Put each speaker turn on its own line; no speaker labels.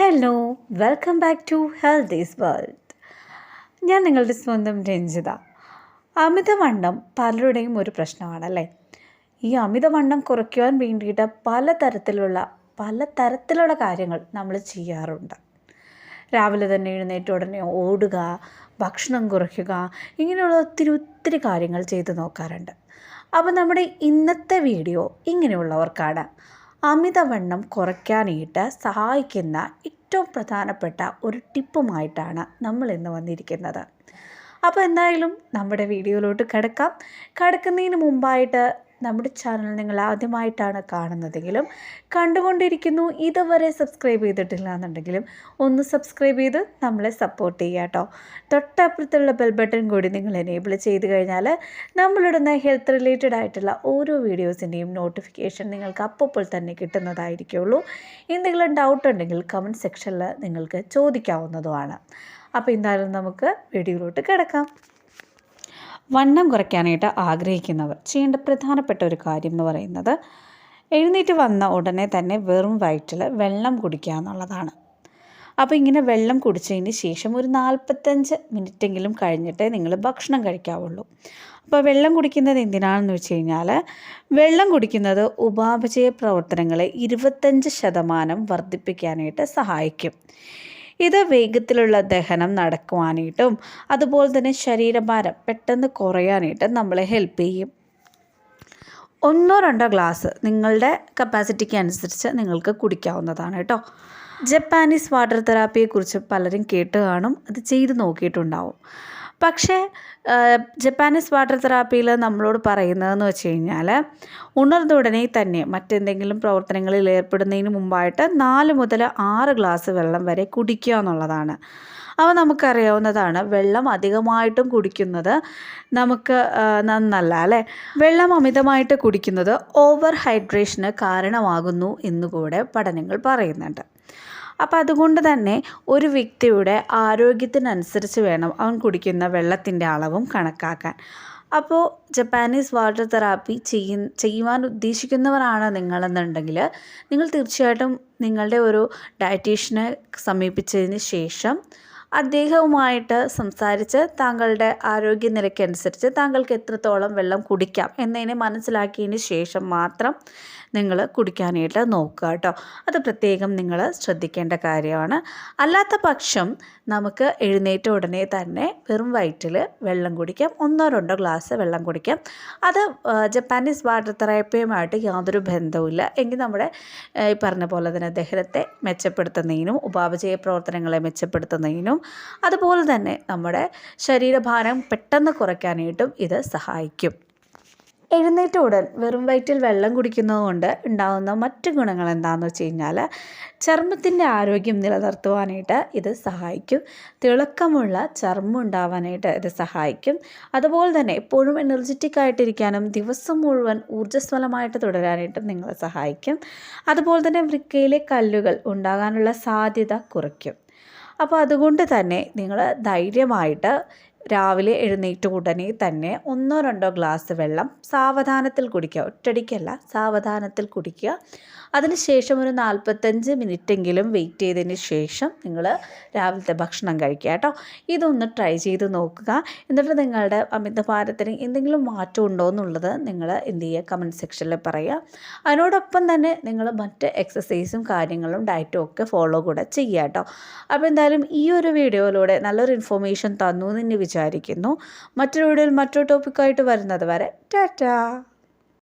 Hello welcome back to healthy's world ഞാൻ നിങ്ങളുടെ സ്വന്തം രഞ്ജിത. അമിതവണ്ണം പലരുടെയും ഒരു പ്രശ്നമാണല്ലേ? ഈ അമിതവണ്ണം കുറയ്ക്കുവാൻ വേണ്ടിയിട്ട് പലതരത്തിലുള്ള പലതരത്തിലുള്ള കാര്യങ്ങൾ നമ്മൾ ചെയ്യാറുണ്ട്. രാവിലെ തന്നെ എഴുന്നേറ്റ് ഉടനെ ഓടുക ഭക്ഷണം കുറയ്ക്കുക ഇങ്ങനെയുള്ള ഒത്തിരി ഒത്തിരി കാര്യങ്ങൾ ചെയ്ത് നോക്കാറുണ്ട്. അപ്പോൾ നമ്മുടെ ഇന്നത്തെ വീഡിയോ ഇങ്ങനെയുള്ളവർക്കാണ്. അമിതവണ്ണം കുറയ്ക്കാനായിട്ട് സഹായിക്കുന്ന ഏറ്റവും പ്രധാനപ്പെട്ട ഒരു ടിപ്പുമായിട്ടാണ് നമ്മൾ ഇന്ന് വന്നിരിക്കുന്നത്. അപ്പോൾ എന്തായാലും നമ്മുടെ വീഡിയോയിലോട്ട് കിടക്കാം. കിടക്കുന്നതിന് മുമ്പായിട്ട് നമ്മുടെ ചാനൽ നിങ്ങൾ ആദ്യമായിട്ടാണ് കാണുന്നതെങ്കിലും കണ്ടുകൊണ്ടിരിക്കുന്നു ഇതുവരെ സബ്സ്ക്രൈബ് ചെയ്തിട്ടില്ല എന്നുണ്ടെങ്കിലും ഒന്ന് സബ്സ്ക്രൈബ് ചെയ്ത് നമ്മളെ സപ്പോർട്ട് ചെയ്യുക കേട്ടോ. തൊട്ടപ്പുറത്തുള്ള ബെൽ ബട്ടൺ കൂടി നിങ്ങൾ എനേബിൾ ചെയ്ത് കഴിഞ്ഞാൽ നമ്മളിടുന്ന ഹെൽത്ത് റിലേറ്റഡ് ആയിട്ടുള്ള ഓരോ വീഡിയോസിന്റെയും നോട്ടിഫിക്കേഷൻ നിങ്ങൾക്ക് അപ്പോൾ തന്നെ കിട്ടുന്നതായിരിക്കുള്ളൂ. എന്തെങ്കിലും ഡൗട്ട് ഉണ്ടെങ്കിൽ കമന്റ് സെക്ഷനിൽ നിങ്ങൾക്ക് ചോദിക്കാവുന്നതുമാണ്. അപ്പോൾ എന്തായാലും നമുക്ക് വീഡിയോയിലോട്ട് കിടക്കാം. വണ്ണം കുറയ്ക്കാനായിട്ട് ആഗ്രഹിക്കുന്നവർ. ചെയ്യേണ്ട പ്രധാനപ്പെട്ട ഒരു കാര്യം എന്ന് പറയുന്നത് എഴുന്നേറ്റ് വന്ന ഉടനെ തന്നെ വെറും വയറ്റിൽ വെള്ളം കുടിക്കുക എന്നുള്ളതാണ്. അപ്പോൾ ഇങ്ങനെ വെള്ളം കുടിച്ചതിന് ശേഷം ഒരു നാൽപ്പത്തഞ്ച് മിനിറ്റെങ്കിലും കഴിഞ്ഞിട്ടേ നിങ്ങൾ ഭക്ഷണം കഴിക്കാവുള്ളൂ. അപ്പോൾ വെള്ളം കുടിക്കുന്നത് എന്തിനാണെന്ന് വെച്ച് കഴിഞ്ഞാൽ വെള്ളം കുടിക്കുന്നത് ഉപാപചയ പ്രവർത്തനങ്ങളെ ഇരുപത്തഞ്ച് ശതമാനം വർദ്ധിപ്പിക്കാനായിട്ട് സഹായിക്കും. ഇത് വേഗത്തിലുള്ള ദഹനം നടക്കുവാനായിട്ടും അതുപോലെ തന്നെ ശരീരഭാരം പെട്ടെന്ന് കുറയാനായിട്ടും നമ്മളെ ഹെൽപ്പ് ചെയ്യും. ഒന്നോ രണ്ടോ ഗ്ലാസ് നിങ്ങളുടെ കപ്പാസിറ്റിക്ക് അനുസരിച്ച് നിങ്ങൾക്ക് കുടിക്കാവുന്നതാണ് കേട്ടോ. ജപ്പാനീസ് വാട്ടർ തെറാപ്പിയെക്കുറിച്ച് പലരും കേട്ട് കാണും അത് ചെയ്ത് നോക്കിയിട്ടുണ്ടാവും. പക്ഷേ ജപ്പാനീസ് വാട്ടർ തെറാപ്പിയിൽ നമ്മളോട് പറയുന്നതെന്ന് വെച്ച് കഴിഞ്ഞാൽ ഉണർന്ന ഉടനെ തന്നെ മറ്റെന്തെങ്കിലും പ്രവർത്തനങ്ങളിൽ ഏർപ്പെടുന്നതിന് മുമ്പായിട്ട് നാല് മുതൽ ആറ് ഗ്ലാസ് വെള്ളം വരെ കുടിക്കുക എന്നുള്ളതാണ്. അപ്പോൾ നമുക്കറിയാവുന്നതാണ് വെള്ളം അധികമായിട്ടും കുടിക്കുന്നത് നമുക്ക് നന്നല്ല അല്ലേ? വെള്ളം അമിതമായിട്ട് കുടിക്കുന്നത് ഓവർ ഹൈഡ്രേഷന് കാരണമാകുന്നു എന്നുകൂടെ പഠനങ്ങൾ പറയുന്നുണ്ട്. അപ്പോൾ അതുകൊണ്ട് തന്നെ ഒരു വ്യക്തിയുടെ ആരോഗ്യത്തിനനുസരിച്ച് വേണം അവൻ കുടിക്കുന്ന വെള്ളത്തിന്റെ അളവും കണക്കാക്കാൻ. അപ്പോൾ ജപ്പാനീസ് വാട്ടർ തെറാപ്പി ചെയ്യ ചെയ്യുവാൻ ഉദ്ദേശിക്കുന്നവരാണ് നിങ്ങളെന്നുണ്ടെങ്കിൽ നിങ്ങൾ തീർച്ചയായിട്ടും നിങ്ങളുടെ ഒരു ഡയറ്റീഷ്യനെ സമീപിച്ചതിന് ശേഷം അദ്ദേഹവുമായിട്ട് സംസാരിച്ച് താങ്കളുടെ ആരോഗ്യനിലയ്ക്കനുസരിച്ച് താങ്കൾക്ക് എത്രത്തോളം വെള്ളം കുടിക്കാം എന്നതിനെ മനസ്സിലാക്കിയതിന് ശേഷം മാത്രം നിങ്ങൾ കുടിക്കാനായിട്ട് നോക്കുക കേട്ടോ. അത് പ്രത്യേകം നിങ്ങൾ ശ്രദ്ധിക്കേണ്ട കാര്യമാണ്. അല്ലാത്ത പക്ഷം നമുക്ക് എഴുന്നേറ്റ ഉടനെ തന്നെ വെറും വയറ്റിൽ വെള്ളം കുടിക്കാം. ഒന്നോ രണ്ടോ ഗ്ലാസ് വെള്ളം കുടിക്കാം. അത് ജപ്പാനീസ് വാട്ടർ തെറാപ്പിയുമായിട്ട് യാതൊരു ബന്ധവുമില്ല. എങ്കിൽ നമ്മുടെ ഈ പറഞ്ഞ പോലെ തന്നെ ദഹനത്തെ മെച്ചപ്പെടുത്തുന്നതിനും ഉപാപചയ പ്രവർത്തനങ്ങളെ മെച്ചപ്പെടുത്തുന്നതിനും അതുപോലെ തന്നെ നമ്മുടെ ശരീരഭാരം പെട്ടെന്ന് കുറയ്ക്കാനായിട്ടും ഇത് സഹായിക്കും. എഴുന്നേറ്റ ഉടൻ വെറും വയറ്റിൽ വെള്ളം കുടിക്കുന്നത് കൊണ്ട് ഉണ്ടാകുന്ന മറ്റു ഗുണങ്ങൾ എന്താണെന്ന് വെച്ച് കഴിഞ്ഞാൽ ചർമ്മത്തിന്റെ ആരോഗ്യം നിലനിർത്തുവാനായിട്ട് ഇത് സഹായിക്കും. തിളക്കമുള്ള ചർമ്മം ഉണ്ടാവാനായിട്ട് ഇത് സഹായിക്കും. അതുപോലെ തന്നെ എപ്പോഴും എനർജറ്റിക് ആയിട്ടിരിക്കാനും ദിവസം മുഴുവൻ ഊർജസ്വലമായിട്ട് തുടരാനായിട്ടും നിങ്ങളെ സഹായിക്കും. അതുപോലെ തന്നെ വൃക്കയിലെ കല്ലുകൾ ഉണ്ടാകാനുള്ള സാധ്യത കുറയ്ക്കും. അപ്പോൾ അതുകൊണ്ട് തന്നെ നിങ്ങൾ ധൈര്യമായിട്ട് രാവിലെ എഴുന്നേറ്റ് ഉടനെ തന്നെ ഒന്നോ രണ്ടോ ഗ്ലാസ് വെള്ളം സാവധാനത്തിൽ കുടിക്കുക. ഒറ്റടിക്കല്ല സാവധാനത്തിൽ കുടിക്കുക. അതിനുശേഷം ഒരു നാൽപ്പത്തഞ്ച് മിനിറ്റെങ്കിലും വെയിറ്റ് ചെയ്തതിന് ശേഷം നിങ്ങൾ രാവിലത്തെ ഭക്ഷണം കഴിക്കുക കേട്ടോ. ഇതൊന്ന് ട്രൈ ചെയ്ത് നോക്കുക. എന്നിട്ട് നിങ്ങളുടെ അമിതഭാരത്തിന് എന്തെങ്കിലും മാറ്റം ഉണ്ടോ എന്നുള്ളത് നിങ്ങൾ എന്ത് ചെയ്യുക? കമന്റ് സെക്ഷനിൽ പറയുക. അതിനോടൊപ്പം തന്നെ നിങ്ങൾ മറ്റ് എക്സസൈസും കാര്യങ്ങളും ഡയറ്റും ഒക്കെ ഫോളോ കൂടെ ചെയ്യുക കേട്ടോ. അപ്പോൾ എന്തായാലും ഈ ഒരു വീഡിയോയിലൂടെ നല്ലൊരു ഇൻഫോർമേഷൻ തന്നു എന്ന് വിചാരിക്കുന്നു. മറ്റൊരു വീഡിയോയിൽ മറ്റൊരു ടോപ്പിക്കായിട്ട് വരുന്നത് വരെ ടാറ്റാ.